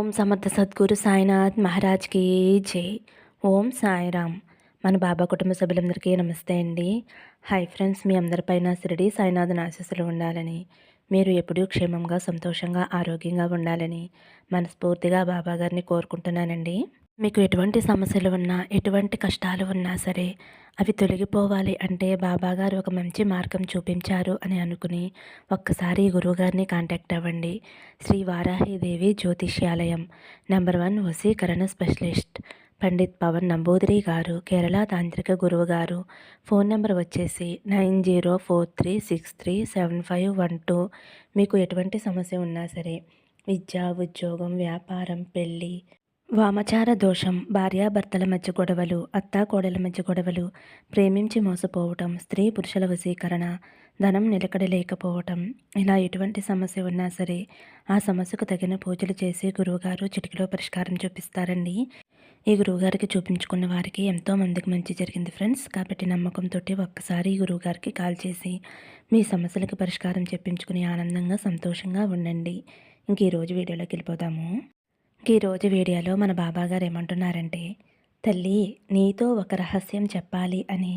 ఓం సమర్థ సద్గురు సాయినాథ్ మహారాజ్కి జై. ఓం సాయిరామ్. మన బాబా కుటుంబ సభ్యులందరికీ నమస్తే అండి. హాయ్ ఫ్రెండ్స్ మీ అందరిపైన శిరడి సాయినాథన్ ఆశీస్సులు ఉండాలని మీరు ఎప్పుడూ క్షేమంగా సంతోషంగా ఆరోగ్యంగా ఉండాలని మనస్ఫూర్తిగా బాబా గారిని కోరుకుంటున్నానండి. మీకు ఎటువంటి సమస్యలు ఉన్నా ఎటువంటి కష్టాలు ఉన్నా సరే అవి తొలగిపోవాలి అంటే బాబా గారు ఒక మంచి మార్గం చూపించారు అని అనుకుని ఒక్కసారి గురువుగారిని కాంటాక్ట్ అవ్వండి. శ్రీ వారాహిదేవి జ్యోతిష్యాలయం నెంబర్ వన్ వసీకరణ స్పెషలిస్ట్ పండిత్ పవన్ నంబూదిరి గారు కేరళ తాంత్రిక గురువు గారు ఫోన్ నెంబర్ వచ్చేసి nine zero four three six three seven five one two. మీకు ఎటువంటి సమస్య ఉన్నా సరే విద్య ఉద్యోగం వ్యాపారం పెళ్ళి వామచార దోషం భార్యాభర్తల మధ్య గొడవలు అత్తాకోడల మధ్య గొడవలు ప్రేమించి మోసపోవటం స్త్రీ పురుషుల వశీకరణ ధనం నిలకడ లేకపోవటం ఇలా ఎటువంటి సమస్య ఉన్నా సరే ఆ సమస్యకు తగిన పూజలు చేసి గురువుగారు చిటికలో పరిష్కారం చూపిస్తారండి. ఈ గురువుగారికి చూపించుకున్న వారికి ఎంతో మందికి మంచి జరిగింది ఫ్రెండ్స్. కాబట్టి నమ్మకంతో ఒక్కసారి ఈ గురువుగారికి కాల్ చేసి మీ సమస్యలకు పరిష్కారం చెప్పించుకుని ఆనందంగా సంతోషంగా ఉండండి. ఇంక ఈరోజు వీడియోలోకి వెళ్ళిపోదాము. ఈరోజు వీడియోలో మన బాబాగారు ఏమంటున్నారంటే తల్లి నీతో ఒక రహస్యం చెప్పాలి అని.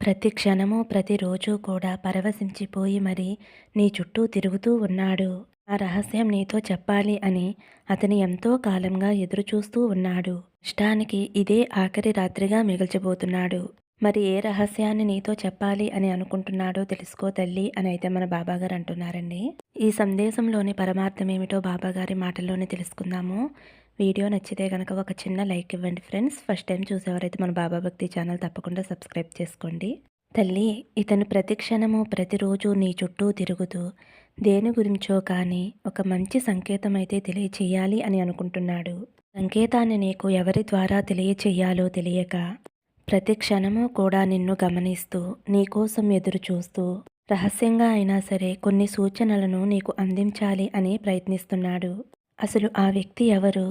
ప్రతి క్షణము ప్రతిరోజు కూడా పరవశించిపోయి మరి నీ చుట్టూ తిరుగుతూ ఉన్నాడు. ఆ రహస్యం నీతో చెప్పాలి అని అతని ఎంతో కాలంగా ఎదురుచూస్తూ ఉన్నాడు. ఇష్టానికి ఇదే ఆఖరి రాత్రిగా మిగిల్చబోతున్నాడు. మరి ఏ రహస్యాన్ని నీతో చెప్పాలి అని అనుకుంటున్నాడో తెలుసుకో తల్లి అని అయితే మన బాబాగారు అంటున్నారండి. ఈ సందేశంలోని పరమార్థం ఏమిటో బాబాగారి మాటల్లోనే తెలుసుకుందాము. వీడియో నచ్చితే కనుక ఒక చిన్న లైక్ ఇవ్వండి ఫ్రెండ్స్. ఫస్ట్ టైం చూసేవారైతే మన బాబా భక్తి ఛానల్ తప్పకుండా సబ్స్క్రైబ్ చేసుకోండి. తల్లి ఇతను ప్రతి క్షణము ప్రతిరోజు నీ చుట్టూ తిరుగుతూ దేని గురించో కానీ ఒక మంచి సంకేతం అయితే తెలియచేయాలి అని అనుకుంటున్నాడు. సంకేతాన్ని నీకు ఎవరి ద్వారా తెలియచేయాలో తెలియక ప్రతి క్షణము కూడా నిన్ను గమనిస్తూ నీకోసం ఎదురు చూస్తూ రహస్యంగా అయినా సరే కొన్ని సూచనలను నీకు అందించాలి అని ప్రయత్నిస్తున్నాడు. అసలు ఆ వ్యక్తి ఎవరు?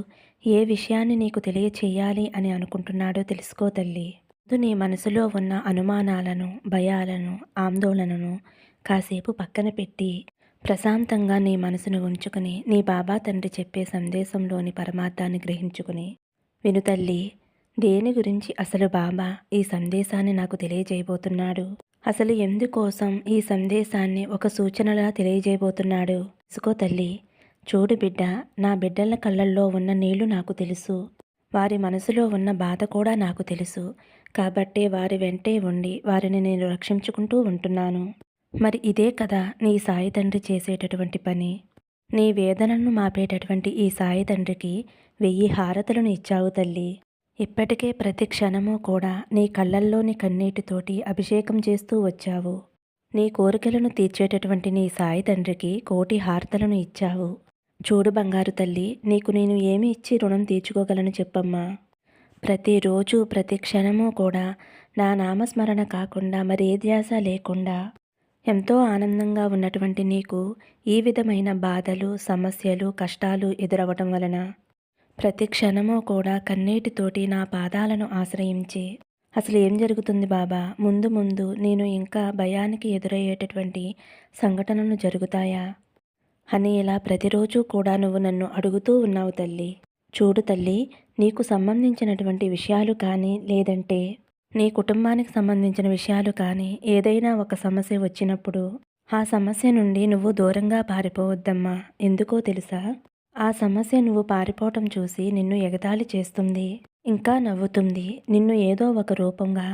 ఏ విషయాన్ని నీకు తెలియచేయాలి అని అనుకుంటున్నాడో తెలుసుకో తల్లి. ముందు నీ మనసులో ఉన్న అనుమానాలను భయాలను ఆందోళనను కాసేపు పక్కన పెట్టి ప్రశాంతంగా నీ మనసును ఉంచుకుని నీ బాబా తండ్రి చెప్పే సందేశంలోని పరమార్థాన్ని గ్రహించుకుని వినుతల్లి దేని గురించి అసలు బాబా ఈ సందేశాన్ని నాకు తెలియజేయబోతున్నాడు? అసలు ఎందుకోసం ఈ సందేశాన్ని ఒక సూచనలా తెలియజేయబోతున్నాడు? ఇసుకో తల్లి చూడు బిడ్డ నా బిడ్డల కళ్ళల్లో ఉన్న నీళ్ళు నాకు తెలుసు. వారి మనసులో ఉన్న బాధ కూడా నాకు తెలుసు. కాబట్టే వారి వెంటే ఉండి వారిని నేను రక్షించుకుంటూ ఉంటున్నాను. మరి ఇదే కదా నీ సాయి తండ్రి చేసేటటువంటి పని? నీ వేదనను మాపేటటువంటి ఈ సాయి తండ్రికి వెయ్యి హారతలను ఇచ్చావు తల్లి. ఇప్పటికే ప్రతి క్షణము కూడా నీ కళ్ళల్లోని కన్నీటితోటి అభిషేకం చేస్తూ వచ్చావు. నీ కోరికలను తీర్చేటటువంటి నీ సాయి తండ్రికి కోటి హార్తలను ఇచ్చావు. చూడు బంగారు తల్లి నీకు నేను ఏమి ఇచ్చి రుణం తీర్చుకోగలను చెప్పమ్మా. ప్రతిరోజు ప్రతి క్షణము కూడా నా నామస్మరణ కాకుండా మరి ఏ ధ్యాస లేకుండా ఎంతో ఆనందంగా ఉన్నటువంటి నీకు ఈ విధమైన బాధలు సమస్యలు కష్టాలు ఎదురవ్వటం వలన ప్రతి క్షణము కూడా కన్నీటితోటి నా పాదాలను ఆశ్రయించి. అసలు ఏం జరుగుతుంది బాబా? ముందు ముందు నేను ఇంకా భయానికి ఎదురయ్యేటటువంటి సంఘటనలు జరుగుతాయా? అని ఇలా ప్రతిరోజు కూడా నువ్వు నన్ను అడుగుతూ ఉన్నావు తల్లి. చూడు తల్లి నీకు సంబంధించినటువంటి విషయాలు కానీ లేదంటే నీ కుటుంబానికి సంబంధించిన విషయాలు కానీ ఏదైనా ఒక సమస్య వచ్చినప్పుడు ఆ సమస్య నుండి నువ్వు దూరంగా పారిపోవద్దమ్మా. ఎందుకో తెలుసా? ఆ సమస్య నువ్వు పారిపోవటం చూసి నిన్ను ఎగతాళి చేస్తుంది ఇంకా నవ్వుతుంది. నిన్ను ఏదో ఒక రూపంగా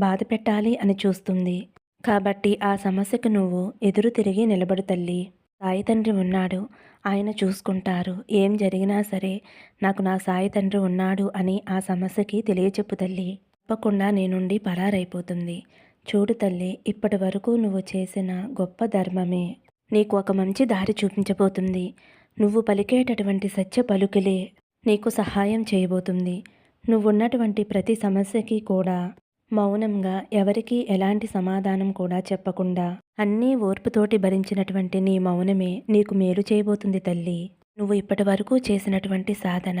బాధ పెట్టాలి అని చూస్తుంది. కాబట్టి ఆ సమస్యకు నువ్వు ఎదురు తిరిగి నిలబడు తల్లి. సాయి తండ్రి ఉన్నాడు ఆయన చూసుకుంటారు. ఏం జరిగినా సరే నాకు నా సాయి తండ్రి ఉన్నాడు అని ఆ సమస్యకి తెలియచెప్పు తల్లి. తప్పకుండా నేనుండి పరారైపోతుంది. చూడు తల్లి ఇప్పటి వరకు నువ్వు చేసిన గొప్ప ధర్మమే. నీకు ఒక మంచి దారి చూపించబోతుంది. నువ్వు పలికేటటువంటి సత్య పలుకులే నీకు సహాయం చేయబోతుంది. నువ్వున్నటువంటి ప్రతి సమస్యకి కూడా మౌనంగా ఎవరికీ ఎలాంటి సమాధానం కూడా చెప్పకుండా అన్నీ ఓర్పుతోటి భరించినటువంటి నీ మౌనమే నీకు మేలు చేయబోతుంది తల్లి. నువ్వు ఇప్పటి వరకు చేసినటువంటి సాధన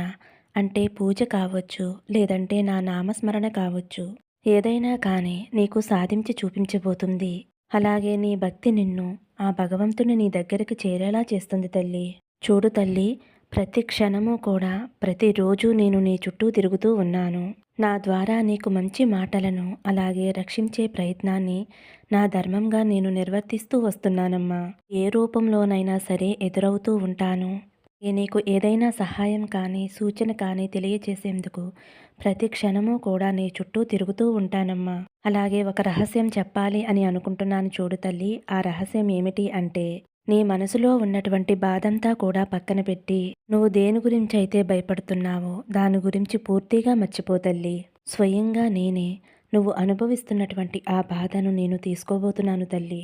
అంటే పూజ కావచ్చు లేదంటే నా నామస్మరణ కావచ్చు ఏదైనా కానీ నీకు సాధించి చూపించబోతుంది. అలాగే నీ భక్తి నిన్ను ఆ భగవంతుని నీ దగ్గరికి చేరేలా చేస్తుంది తల్లి. చూడు తల్లి ప్రతి క్షణము కూడా ప్రతిరోజు నేను నీ చుట్టూ తిరుగుతూ ఉన్నాను. నా ద్వారా నీకు మంచి మాటలను అలాగే రక్షించే ప్రయత్నాన్ని నా ధర్మంగా నేను నిర్వర్తిస్తూ వస్తున్నానమ్మా. ఏ రూపంలోనైనా సరే ఎదురవుతూ ఉంటాను. నీకు ఏదైనా సహాయం కానీ సూచన కానీ తెలియచేసేందుకు ప్రతి క్షణము కూడా నీ చుట్టూ తిరుగుతూ ఉంటానమ్మా. అలాగే ఒక రహస్యం చెప్పాలి అని అనుకుంటున్నాను చూడు తల్లి ఆ రహస్యం ఏమిటి అంటే నీ మనసులో ఉన్నటువంటి బాధంతా కూడా పక్కన పెట్టి నువ్వు దేని గురించి అయితే భయపడుతున్నావో దాని గురించి పూర్తిగా మర్చిపోతల్లి స్వయంగా నేనే నువ్వు అనుభవిస్తున్నటువంటి ఆ బాధను నేను తీసుకోబోతున్నాను తల్లి.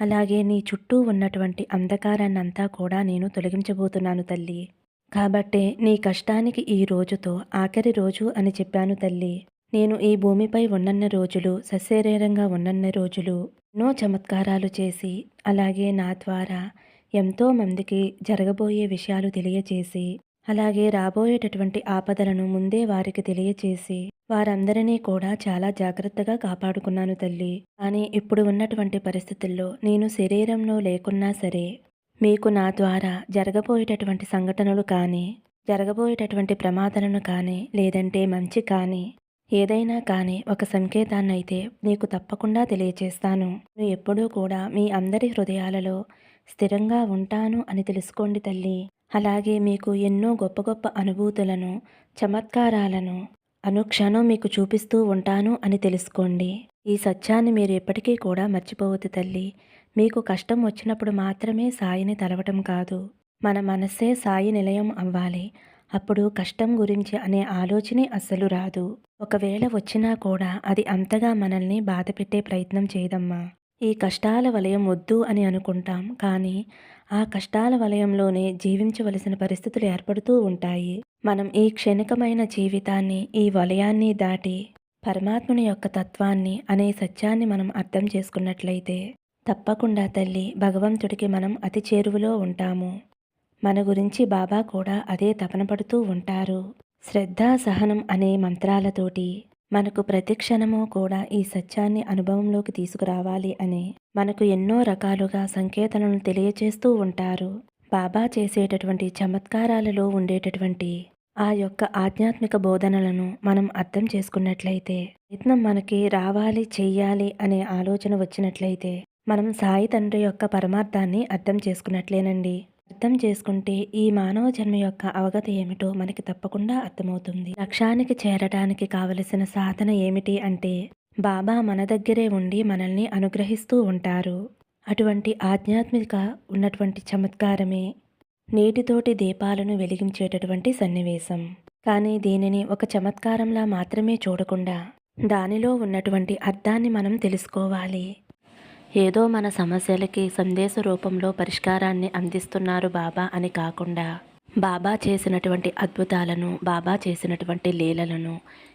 అలాగే నీ చుట్టూ ఉన్నటువంటి అంధకారాన్నంతా కూడా నేను తొలగించబోతున్నాను తల్లి. కాబట్టే నీ కష్టానికి ఈ రోజుతో ఆఖరి రోజు అని చెప్పాను తల్లి. నేను ఈ భూమిపై ఉన్నన్న రోజులు సశరీరంగా ఉన్నన్న రోజులు ఎన్నో చమత్కారాలు చేసి అలాగే నా ద్వారా ఎంతో మందికి జరగబోయే విషయాలు తెలియచేసి అలాగే రాబోయేటటువంటి ఆపదలను ముందే వారికి తెలియచేసి వారందరినీ కూడా చాలా జాగ్రత్తగా కాపాడుకున్నాను తల్లి. కానీ ఇప్పుడు ఉన్నటువంటి పరిస్థితుల్లో నేను శరీరంలో లేకున్నా సరే మీకు నా ద్వారా జరగబోయేటటువంటి సంఘటనలు కానీ జరగబోయేటటువంటి ప్రమాదాలను కానీ లేదంటే మంచి కానీ ఏదైనా కానీ ఒక సంకేతాన్నైతే నీకు తప్పకుండా తెలియచేస్తాను. నేను ఎప్పుడూ కూడా మీ అందరి హృదయాలలో స్థిరంగా ఉంటాను అని తెలుసుకోండి తల్లి. అలాగే మీకు ఎన్నో గొప్ప గొప్ప అనుభూతులను చమత్కారాలను అనుక్షణం మీకు చూపిస్తూ ఉంటాను అని తెలుసుకోండి. ఈ సత్యాన్ని మీరు ఎప్పటికీ కూడా మర్చిపోవద్దు తల్లి. మీకు కష్టం వచ్చినప్పుడు మాత్రమే సాయిని తలవటం కాదు. మన మనస్సే సాయి నిలయం అవ్వాలి. అప్పుడు కష్టం గురించి అనే ఆలోచనే అస్సలు రాదు. ఒకవేళ వచ్చినా కూడా అది అంతగా మనల్ని బాధపెట్టే ప్రయత్నం చేయదమ్మా. ఈ కష్టాల వలయం వద్దు అని అనుకుంటాం కానీ ఆ కష్టాల వలయంలోనే జీవించవలసిన పరిస్థితులు ఏర్పడుతూ ఉంటాయి. మనం ఈ క్షణికమైన జీవితాన్ని ఈ వలయాన్ని దాటి పరమాత్ముని యొక్క తత్వాన్ని అనే సత్యాన్ని మనం అర్థం చేసుకున్నట్లయితే తప్పకుండా తల్లి భగవంతుడికి మనం అతి చేరువలో ఉంటాము. మన గురించి బాబా కూడా అదే తపన పడుతూ ఉంటారు. శ్రద్ధ సహనం అనే మంత్రాలతోటి మనకు ప్రతిక్షణము కూడా ఈ సత్యాన్ని అనుభవంలోకి తీసుకురావాలి అని మనకు ఎన్నో రకాలుగా సంకేతాలను తెలియచేస్తూ ఉంటారు. బాబా చేసేటటువంటి చమత్కారాలలో ఉండేటటువంటి ఆ యొక్క ఆధ్యాత్మిక బోధనలను మనం అర్థం చేసుకున్నట్లయితే ప్రయత్నం మనకి రావాలి చెయ్యాలి అనే ఆలోచన వచ్చినట్లయితే మనం సాయి తండ్రి యొక్క పరమార్థాన్ని అర్థం చేసుకున్నట్లేనండి. అర్థం చేసుకుంటే ఈ మానవ జన్మ యొక్క అవగత ఏమిటో మనకి తప్పకుండా అర్థమవుతుంది. లక్ష్యానికి చేరడానికి కావలసిన సాధన ఏమిటి అంటే బాబా మన దగ్గరే ఉండి మనల్ని అనుగ్రహిస్తూ ఉంటారు. అటువంటి ఆధ్యాత్మిక ఉన్నటువంటి చమత్కారమే నీటితోటి దీపాలను వెలిగించేటటువంటి సన్నివేశం. కానీ దీనిని ఒక చమత్కారంలా మాత్రమే చూడకుండా దానిలో ఉన్నటువంటి అర్థాన్ని మనం తెలుసుకోవాలి. ఏదో మన సమస్యలకి సందేశ రూపంలో పరిష్కారాన్ని అందిస్తున్నారు బాబా అని కాకుండా బాబా చేసినటువంటి అద్భుతాలను బాబా చేసినటువంటి లీలలను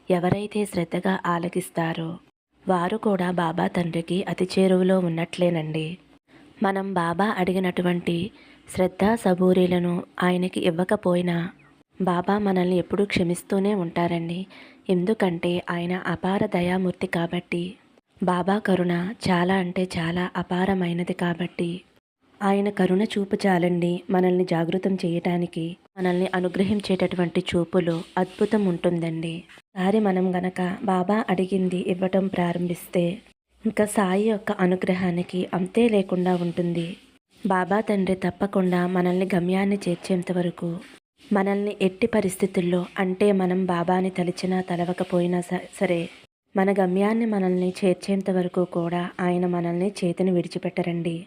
ఎవరైతే శ్రద్ధగా ఆలకిస్తారో వారు కూడా బాబా తండ్రికి అతి చేరువలో ఉన్నట్లేనండి. మనం బాబా అడిగినటువంటి శ్రద్ధ సబూరీలను ఆయనకి ఇవ్వకపోయినా బాబా మనల్ని ఎప్పుడూ క్షమిస్తూనే ఉంటారండి. ఎందుకంటే ఆయన అపార దయామూర్తి కాబట్టి బాబా కరుణ చాలా అంటే చాలా అపారమైనది కాబట్టి ఆయన కరుణ చూపు చాలండి మనల్ని జాగృతం చేయటానికి మనల్ని అనుగ్రహించేటటువంటి చూపులో అద్భుతం ఉంటుందండి. సారి మనం గనక బాబా అడిగింది ఇవ్వటం ప్రారంభిస్తే ఇంకా సాయి యొక్క అనుగ్రహానికి అంతే లేకుండా ఉంటుంది. బాబా తండ్రి తప్పకుండా మనల్ని గమ్యాన్ని చేర్చేంత వరకు మనల్ని ఎట్టి పరిస్థితుల్లో అంటే మనం బాబాని తలిచినా తలవకపోయినా సరే మన గమ్యాన్ని మనల్ని చేర్చేంత వరకు కూడా ఆయన మనల్ని చేతిని విడిచిపెట్టరండి.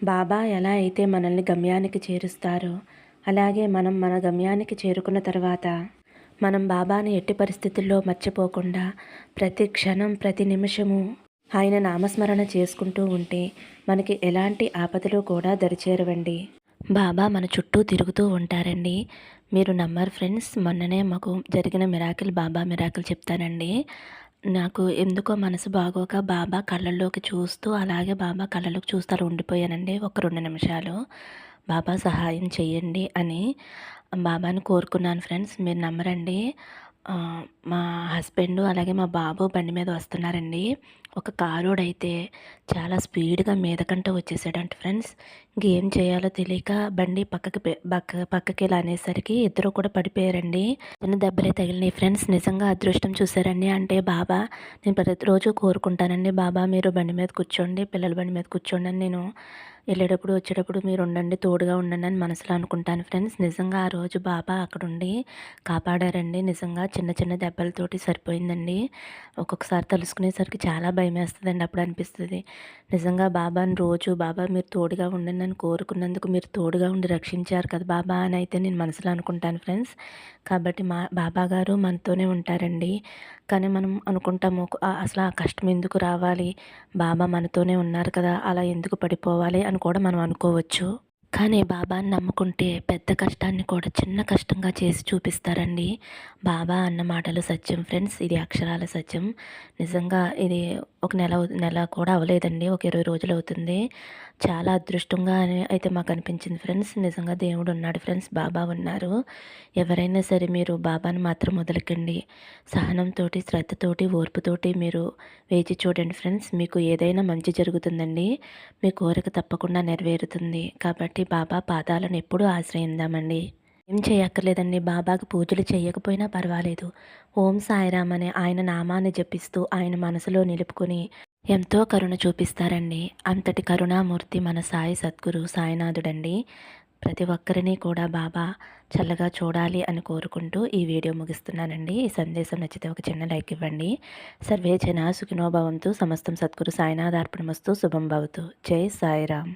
బాబా ఎలా అయితే మనల్ని గమ్యానికి చేరుస్తారో అలాగే మనం మన గమ్యానికి చేరుకున్న తర్వాత మనం బాబాని ఎట్టి పరిస్థితుల్లో మర్చిపోకుండా ప్రతి క్షణం ప్రతి నిమిషము ఆయన నామస్మరణ చేసుకుంటూ ఉంటే మనకి ఎలాంటి ఆపదలు కూడా దరిచేరవండి. బాబా మన చుట్టూ తిరుగుతూ ఉంటారండి. మీరు నమ్మరు ఫ్రెండ్స్ మొన్ననే మాకు జరిగిన మిరాకిల్ బాబా మిరాకిల్ చెప్తానండి. నాకు ఎందుకో మనసు బాగోక బాబా కళ్ళల్లోకి చూస్తూ అలాగే బాబా కళ్ళలోకి చూస్తూ అలా ఉండిపోయానండి ఒక రెండు నిమిషాలు. బాబా సహాయం చేయండి అని బాబాని కోరుకున్నాను ఫ్రెండ్స్. మీరు నమ్మరండి. మా హస్బెండ్ అలాగే మా బాబు బండి మీద వస్తున్నారండి. ఒక కారోడైతే చాలా స్పీడ్గా మీదకంట వచ్చేసాడంట ఫ్రెండ్స్. ఇంకేం చేయాలో తెలియక బండి పక్కకి పక్క పక్కకి ఇలా అనేసరికి ఇద్దరు కూడా పడిపోయారండి. చిన్న దెబ్బలే తగిలినాయి ఫ్రెండ్స్. నిజంగా అదృష్టం చూసారండి అంటే బాబా నేను ప్రతిరోజు కోరుకుంటానండి. బాబా మీరు బండి మీద కూర్చోండి పిల్లల బండి మీద కూర్చోండి అని నేను వెళ్ళేటప్పుడు వచ్చేటప్పుడు మీరు ఉండండి తోడుగా ఉండండి అని మనసులో అనుకుంటాను ఫ్రెండ్స్. నిజంగా ఆ రోజు బాబా అక్కడుండి కాపాడారండి. నిజంగా చిన్న చిన్న దెబ్బలతోటి సరిపోయిందండి. ఒక్కొక్కసారి తలుసుకునేసరికి చాలా భయం వేస్తుందండి అప్పుడు అనిపిస్తుంది. నిజంగా బాబాని రోజు బాబా మీరు తోడుగా ఉండండి అని కోరుకున్నందుకు మీరు తోడుగా ఉండి రక్షించారు కదా బాబా అని అయితే నేను మనసులో అనుకుంటాను ఫ్రెండ్స్. కాబట్టి మా బాబా గారు మనతోనే ఉంటారండి. కానీ మనం అనుకుంటాము అసలు ఆ కష్టం ఎందుకు రావాలి? బాబా మనతోనే ఉన్నారు కదా అలా ఎందుకు పడిపోవాలి? అని కూడా మనం అనుకోవచ్చు. కానీ బాబాని నమ్ముకుంటే పెద్ద కష్టాన్ని కూడా చిన్న కష్టంగా చేసి చూపిస్తారండి. బాబా అన్న మాటలు సత్యం ఫ్రెండ్స్ ఇది అక్షరాల సత్యం. నిజంగా ఇది ఒక నెల నెల కూడా అవ్వలేదండి ఒక ఇరవై రోజులు అవుతుంది. చాలా అదృష్టంగా అని అయితే మాకు అనిపించింది ఫ్రెండ్స్. నిజంగా దేవుడు ఉన్నాడు ఫ్రెండ్స్. బాబా ఉన్నారు. ఎవరైనా సరే మీరు బాబాను మాత్రం వదలకండి. సహనంతో శ్రద్ధతోటి ఓర్పుతోటి మీరు వేచి చూడండి ఫ్రెండ్స్. మీకు ఏదైనా మంచి జరుగుతుందండి మీ కోరిక తప్పకుండా నెరవేరుతుంది. కాబట్టి బాబా పాదాలను ఎప్పుడూ ఆశ్రయిందామండి. ఏం చేయక్కర్లేదండి. బాబాకి పూజలు చేయకపోయినా పర్వాలేదు. ఓం సాయిరామ్ అనే ఆయన నామాన్ని జపిస్తూ ఆయన మనసులో నిలుపుకొని ఎంతో కరుణ చూపిస్తారండి. అంతటి కరుణామూర్తి మన సాయి సద్గురు సాయినాథుడండి. ప్రతి ఒక్కరిని కూడా బాబా చల్లగా చూడాలి అని కోరుకుంటూ ఈ వీడియో ముగిస్తున్నానండి. ఈ సందేశం నచ్చితే ఒక చిన్న లైక్ ఇవ్వండి. సర్వే జనా సుఖినోభవంతు సమస్తం సద్గురు సాయినాథార్పణమస్తు. శుభం భవతు. జై సాయిరామ్.